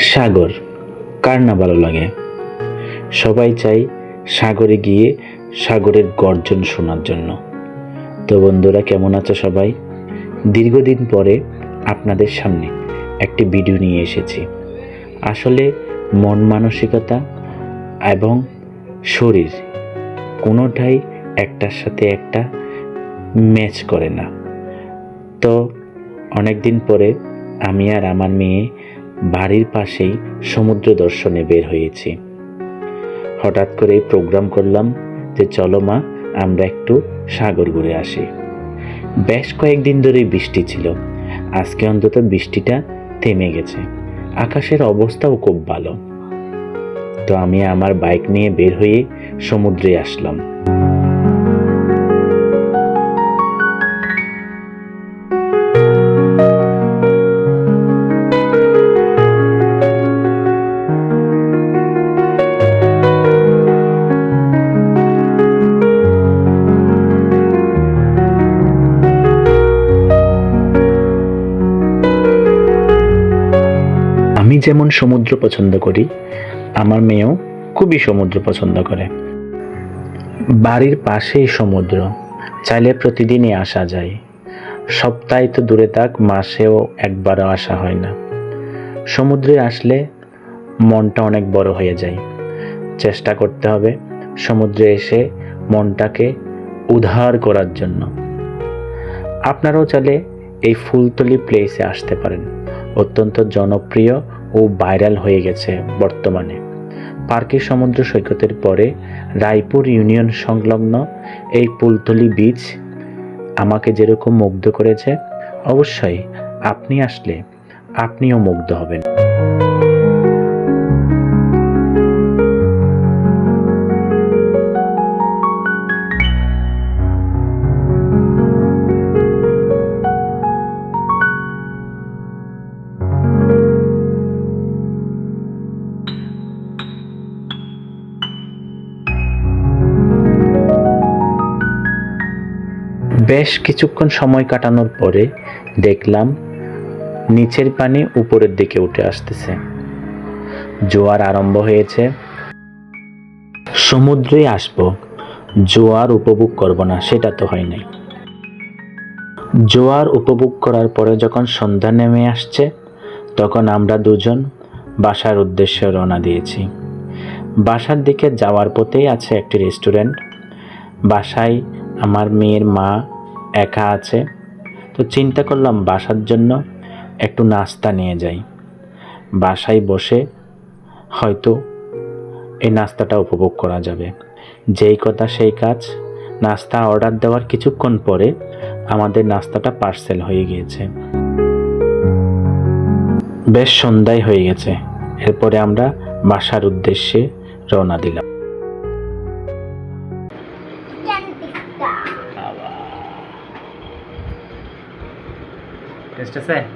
সাগর, কার না ভালো লাগে? সবাই চাই সাগরে গিয়ে সাগরের গর্জন শোনার জন্য। তো বন্ধুরা, কেমন আছো সবাই? দীর্ঘদিন পরে আপনাদের সামনে একটি ভিডিও নিয়ে এসেছি। আসলে মন মানসিকতা এবং শরীর কোনোটাই একটার সাথে একটা ম্যাচ করে না। তো অনেক দিন পরে আমি আর আমার মেয়ে বাড়ির পাশেই সমুদ্র দর্শনে বের হয়েছি। হঠাৎ করে প্রোগ্রাম করলাম যে, চলো মা, আমরা একটু সাগর ঘুরে আসি। বেশ কয়েকদিন ধরেই বৃষ্টি ছিল। আজকে অন্তত বৃষ্টিটা থেমে গেছে। আকাশের অবস্থাও খুব ভালো। তো আমি আমার বাইক নিয়ে বের হয়ে সমুদ্রে আসলাম। আমি যেমন সমুদ্র পছন্দ করি, আমার মেয়েও খুবই সমুদ্র পছন্দ করে। বাড়ির পাশেই সমুদ্র, চাইলে প্রতিদিনই আসা যায়। সপ্তাহে তো দূরে থাক, মাসেও একবারও আসা হয় না। সমুদ্রে আসলে মনটা অনেক বড় হয়ে যায়। চেষ্টা করতে হবে সমুদ্রে এসে মনটাকে উদ্ধার করার জন্য। আপনারাও চাইলে এই ফুলতলি প্লেসে আসতে পারেন। অত্যন্ত জনপ্রিয় ও ভাইরাল হয়ে গেছে বর্তমানে। পার্কের সমুদ্র সৈকতের পরে রায়পুর ইউনিয়ন সংলগ্ন এই পুলতলি বীচ আমাকে যেরকম মুগ্ধ করেছে, অবশ্যই আপনি আসলে আপনিও মুগ্ধ হবেন। বেশ কিছুক্ষণ সময় কাটানোর পরে দেখলাম নিচের পানি উপরের দিকে উঠে আসতেছে। জোয়ার আরম্ভ হয়েছে। সমুদ্রে আসব। জোয়ার উপভোগ করব না, সেটা তো হয় নাই। জোয়ার উপভোগ করার পরে যখন সন্ধ্যা নেমে আসছে, তখন আমরা দুজন বাসার উদ্দেশ্যে রওনা দিয়েছি। বাসার দিকে যাওয়ার পথেই আছে একটি রেস্টুরেন্ট। বাসায় আমার মেয়ের মা একা আছে, তো চিন্তা করলাম বাসার জন্য একটু নাস্তা নিয়ে যাই। বাসায় বসে হয়তো এই নাস্তাটা উপভোগ করা যাবে। যেই কথা সেই কাজ। নাস্তা অর্ডার দেওয়ার কিছুক্ষণ পরে আমাদের নাস্তাটা পার্সেল হয়ে গিয়েছে। বেশ সন্ধ্যায় হয়ে গেছে। এরপরে আমরা বাসার উদ্দেশ্যে রওনা দিলাম। It's just ase